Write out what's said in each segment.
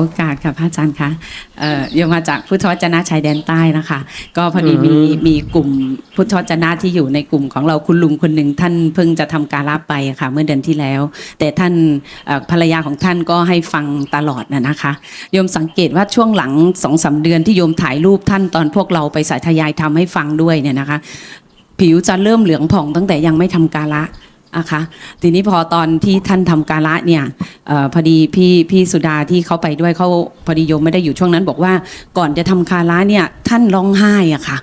โอกาสค่ะพระอาจารย์คะเอ่อโยมมาจากพุทธวจนะชายแดนใต้นะคะ ก็พอดีมีมีกลุ่มพุทธวจนะที่อยู่ในกลุ่มของเราคุณลุงคนหนึ่งท่านเพิ่งจะทำการลาไปอะค่ะ เมื่อเดือนที่แล้ว แต่ท่านเอ่อภรรยาของท่านก็ให้ฟังตลอดนะนะคะ โยมสังเกตว่าช่วงหลังสองสาเดือนที่โยมถ่ายรูปท่านตอนพวกเราไปสายทยายทำให้ฟังด้วยเนี่ยนะคะ ผิวจะเริ่มเหลืองผ่องตั้งแต่ยังไม่ทำการละ อะคะ ทีนี้พอตอนที่ท่านทำการละเนี่ยเออพอดีพี่พี่สุดาที่เขาไปด้วยเขาพอดีโยมไม่ได้อยู่ช่วงนั้น บอกว่าก่อนจะทำคารละเนี่ยท่านร้องไห้อะค่ะ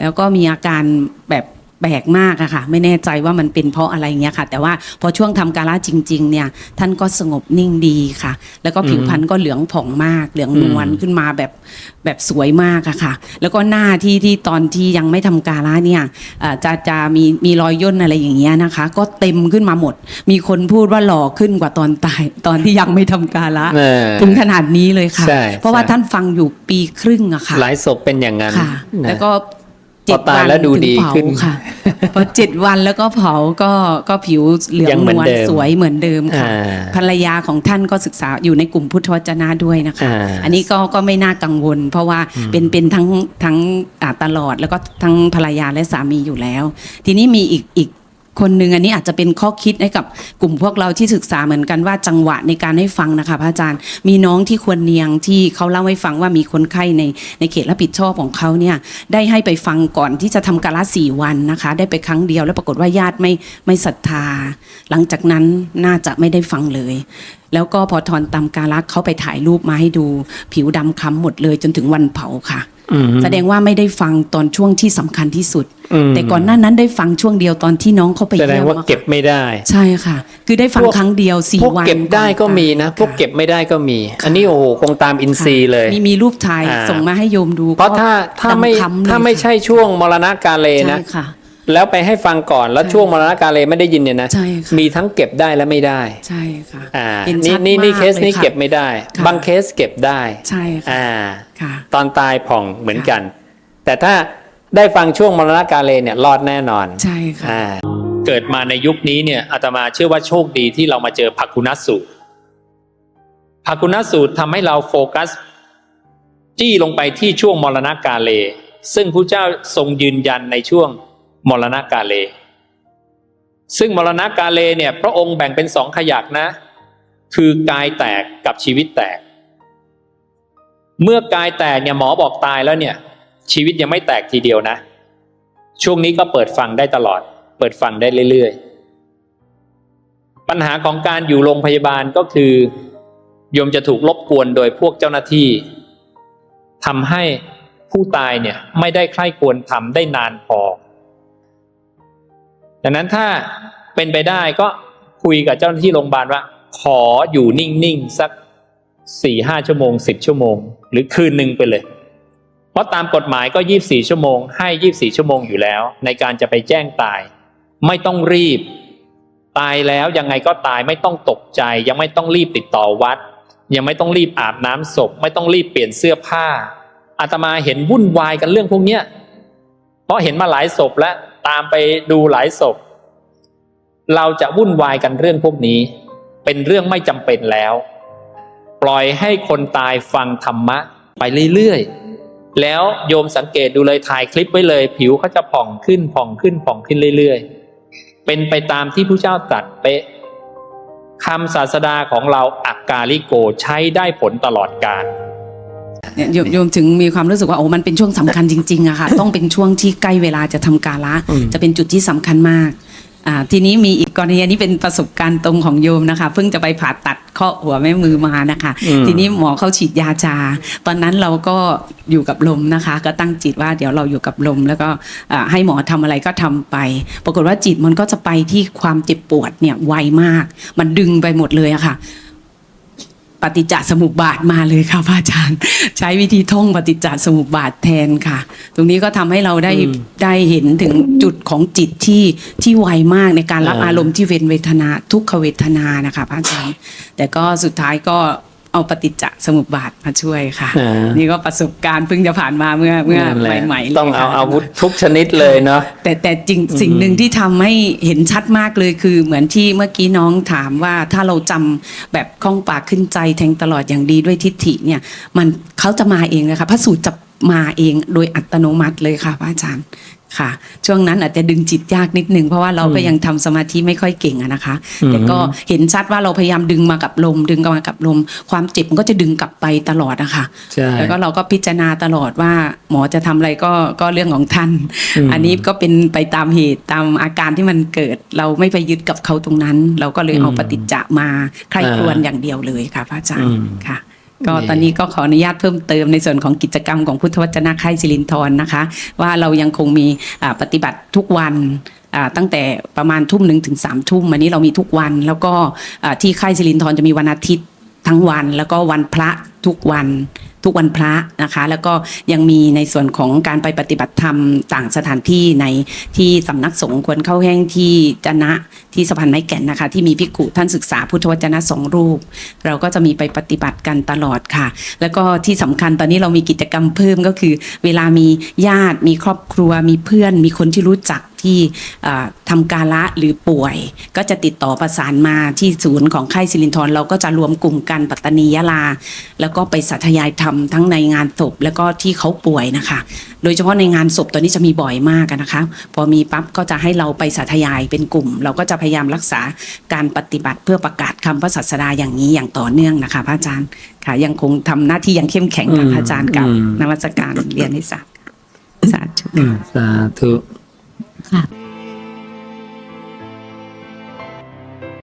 แล้วก็มีอาการแบบ ปลกมากอะค่ะ ไม่แน่ใจว่ามันเป็นเพราะอะไรเงี้ยค่ะ แต่ว่าพอช่วงทำการละจริง ๆ เนี่ย ท่านก็สงบนิ่งดีค่ะ แล้วก็ผิวพรรณก็เหลืองผ่องมาก เหลืองนวลขึ้นมาแบบแบบสวยมากอะค่ะ แล้วก็หน้าที่ที่ตอนที่ยังไม่ทำการละเนี่ยเอ่อจะจะมีมีรอยย่นอะไรอย่างเงี้ยนะคะ ก็เต็มขึ้นมาหมด มีคนพูดว่าหล่อขึ้นกว่าตอนตาย ตอนที่ยังไม่ทำการละเออถึงขนาดนี้เลยค่ะ ใช่เพราะว่าใช่ ท่านฟังอยู่ปีครึ่งอะค่ะ หลายศพเป็นอย่างนั้นค่ะ นะ แล้วก็ พอตายแล้วดูดีถึงเผาขึ้นค่ะพอเจ็ดวันแล้วก็เผาก็ก็ผิวเหลืองยังเหมืนอนวลเดิมสวยเหมือนเดิมค่ะอ่าภรรยาของท่านก็ศึกษาอยู่ในกลุ่มพุทธวจนะด้วยนะคะอ่าอันนี้ก็ก็ไม่น่ากังวล เพราะว่าเป็นเป็นทั้งทั้งอ่าตลอดแล้วก็ทั้งภรรยาและสามีอยู่แล้ว ทีนี้มีอีกอีก คนหนึ่งอันนี้อาจจะเป็นข้อคิดให้กับกลุ่มพวกเราที่ศึกษาเหมือนกันว่าจังหวะในการให้ฟังนะคะพระอาจารย์ มีน้องที่ควรเนียงที่เขาเล่าให้ฟังว่ามีคนไข้ในในเขตรับผิดชอบของเขาเนี่ยได้ให้ไปฟังก่อนที่จะทำการละสี่วันนะคะ ได้ไปครั้งเดียวแล้วปรากฏว่าญาติไม่ไม่ศรัทธา หลังจากนั้นน่าจะไม่ได้ฟังเลยแล้วก็พอทอนตามการละเขาไปถ่ายรูปมาให้ดู ผิวดำคล้ำหมดเลยจนถึงวันเผาค่ะ แสดงว่าไม่ได้ฟังตอนช่วงที่สำคัญที่สุดอืมแต่ก่อนหน้านั้นได้ฟังช่วงเดียวตอนที่น้องเขาไปแสดเยี่งยมว่าอะค่ะเก็บไม่ได้ ใช่ค่ะ คือได้ฟังพวกครั้งเดียวสี่พวกวันเก็บได้ก็มีนะก่อพวกเก็บไม่ได้ก็มี อันนี้โอ้โหคงตามอินค่ะซีย์เลย มีมีรูปถ่ายอ่าส่งมาให้โยมดู เพราะถ้าถ้าไม่ดำคล้ำเลยถ้าไม่ค่ะใช่ช่วงมรณกาเลใช่นะค่ะ แล้วไปให้ฟังก่อนแล้วช่วงมรณกาเลไม่ได้ยินเนี่ยนะใช่ค่ะมีทั้งเก็บได้และไม่ได้ใช่ค่ะอ่าเห็นนี่ชัดนี่นี่มากเคสเลยนี้ค่ะเก็บไม่ได้ ค่ะ บางเคสเก็บได้ใช่ค่ะอ่า ค่ะ ตอนตายผ่องเหมือนกัน แต่ถ้าได้ฟังช่วงมรณกาเลเนี่ยรอดแน่นอนใช่ค่ะ อ่าเกิดมาในยุคนี้เนี่ยอาตมาเชื่อว่าโชคดีที่เรามาเจอภักกุณสูตรภักกุณสูตรทำให้เราโฟกัส จี้ลงไปที่ช่วงมรณกาเล ซึ่งพระเจ้าทรงยืนยันในช่วง มรณกาเล ซึ่งมรณกาเลเนี่ยพระองค์แบ่งเป็นสองขยักนะ คือกายแตกกับชีวิตแตก เมื่อกายแตกเนี่ยหมอบอกตายแล้วเนี่ย ชีวิตยังไม่แตกทีเดียวนะ ช่วงนี้ก็เปิดฟังได้ตลอด เปิดฟังได้เรื่อยๆ ปัญหาของการอยู่โรงพยาบาลก็คือโยมจะถูกรบกวนโดยพวกเจ้าหน้าที่ทำให้ผู้ตายเนี่ยไม่ได้ใคร่ควรทำได้นานพอ ดังนั้นถ้าเป็นไปได้ก็คุยกับเจ้าหน้าที่โรงพยาบาลว่า ขออยู่นิ่งๆสักสี่ห้าชั่วโมงสิบชั่วโมง หรือคืนหนึ่งไปเลย เพราะตามกฎหมายก็24ชั่วโมง ให้24ชั่วโมงอยู่แล้ว ในการจะไปแจ้งตาย ไม่ต้องรีบ ตายแล้วยังไงก็ตายไม่ต้องตกใจ ยังไม่ต้องรีบติดต่อวัด ยังไม่ต้องรีบอาบน้ำศพ ไม่ต้องรีบเปลี่ยนเสื้อผ้าอาตมาเห็นวุ่นวายกันเรื่องพวกเนี้ยเพราะเห็นมาหลายศพแล้ว ตามไปดูหลายศพ เราจะวุ่นวายกันเรื่องพวกนี้ เป็นเรื่องไม่จำเป็นแล้ว ปล่อยให้คนตายฟังธรรมะไปเรื่อยๆ แล้วโยมสังเกตดูเลยถ่ายคลิปไว้เลย ผิวเขาจะผ่องขึ้นผ่องขึ้นผ่องขึ้นเรื่อยๆ เป็นไปตามที่ผู้เจ้าตรัสเป๊ะคำศาสดาของเราอักกาลิโกใช้ได้ผลตลอดกาล เนี่ยโยมโยมถึงมีความรู้สึกว่าโอ้มันเป็นช่วงสำคัญจริงๆอะค่ะ ต้องเป็นช่วงที่ใกล้เวลาจะทำการละอืมจะเป็นจุดที่สำคัญมากอ่าทีนี้มีอีกกรณีอันนี้เป็นประสบการณ์ตรงของโยมนะคะ เพิ่งจะไปผ่าตัดข้อหัวแม่มือมานะคะอืมทีนี้หมอเขาฉีดยาชา ตอนนั้นเราก็อยู่กับลมนะคะ ก็ตั้งจิตว่าเดี๋ยวเราอยู่กับลม แล้วก็อ่าให้หมอทำอะไรก็ทำไป ปรากฏว่าจิตมันก็จะไปที่ความเจ็บปวดเนี่ยไวมาก มันดึงไปหมดเลยอะค่ะ ปฏิจจสมุปบาทมาเลยค่ะพระอาจารย์ ใช้วิธีท่องปฏิจจสมุปบาทแทนค่ะ ตรงนี้ก็ทำให้เราได้อืมได้เห็นถึงจุดของจิตที่ที่ไวมากในการรับอ่าอารมณ์ที่เป็นเวทนาทุกขเวทนานะคะพระอาจารย์ แต่ก็สุดท้ายก็ เอาปฏิจจสมุปบาทมาช่วยค่ะ อ่านี่ก็ประสบการณ์เพิ่งจะผ่านมาเมื่อเมื่อนั่นแหละใหม่ๆลยต้องเอาค่ะอาวุธทุกชนิดเลยเนาะ แต่แต่จริงสิ่งหนึ่งที่ทำให้เห็นชัดมากเลยคือเหมือนที่เมื่อกี้น้องถามว่าถ้าเราจำแบบคล่องปากขึ้นใจแทงตลอดอย่างดีด้วยทิฏฐิเนี่ย มันเขาจะมาเองเลยค่ะพระสูตรจะ มาเองโดยอัตโนมัติเลยค่ะพระอาจารย์ค่ะ ช่วงนั้นอาจจะดึงจิตยากนิดนึงเพราะว่าเราก็ยังทำสมาธิไม่ค่อยเก่งอะนะคะ แต่ก็เห็นชัดว่าเราพยายามดึงมากับลม ดึงมากับลม ความเจ็บมันก็จะดึงกลับไปตลอดนะคะใช่แล้วก็เราก็พิจารณาตลอดว่าหมอจะทำอะไรก็ก็เรื่องของท่านอืมอันนี้ก็เป็นไปตามเหตุตามอาการที่มันเกิด เราไม่ไปยึดกับเขาตรงนั้น เราก็เลยเอาปฏิจจะมาใคร่ครวญอย่างเดียวเลยค่ะพระอาจารย์ค่ะ ก็ตอนนี้ก็ขออนุญาตเพิ่มเติมในส่วนของกิจกรรมของพุทธวจนะค่ายสิรินทรนะคะ ว่าเรายังคงมีอ่าปฏิบัติทุกวันอ่าตั้งแต่ประมาณทุ่มหนึ่งถึงสามทุ่มอันนี้เรามีทุกวัน แล้วก็อ่าที่ค่ายสิรินทรจะมีวันอาทิตย์ทั้งวัน แล้วก็วันพระทุกวัน ทุกวันพระนะคะ แล้วก็ยังมีในส่วนของการไปปฏิบัติธรรมต่างสถานที่ในที่สำนักสงฆ์ควรเข้าแห้งที่จนะที่สะพานไม้แก่นนะคะ ที่มีภิกุท่านศึกษาพุทธวจนะสองรูป เราก็จะมีไปปฏิบัติกันตลอดค่ะ แล้วก็ที่สำคัญตอนนี้เรามีกิจกรรมเพิ่มก็คือ เวลามีญาติมีครอบครัวมีเพื่อน มีคนที่รู้จัก ที่เอ่อทำกาละหรือป่วย ก็จะติดต่อประสานมาที่ศูนย์ของค่ายสิรินทรเราก็จะรวมกลุ่มกันปัตตานียะลา แล้วก็ไปสาธยายธรรมทั้งในงานศพแล้วก็ที่เขาป่วยนะคะ โดยเฉพาะในงานศพตอนนี้จะมีบ่อยมากอะนะคะ พอมีปั๊บก็จะให้เราไปสาธยายเป็นกลุ่ม เราก็จะพยายามรักษาการปฏิบัติเพื่อประกาศคำพระศาสดาอย่างนี้อย่างต่อเนื่องนะคะพระอาจารย์ค่ะยังคงทำหน้าที่อย่างเข้มแข็งค่ะพระอาจารย์กับนวัตการเรียนให้ทราบสาธุอืมสาธุ ค่ะ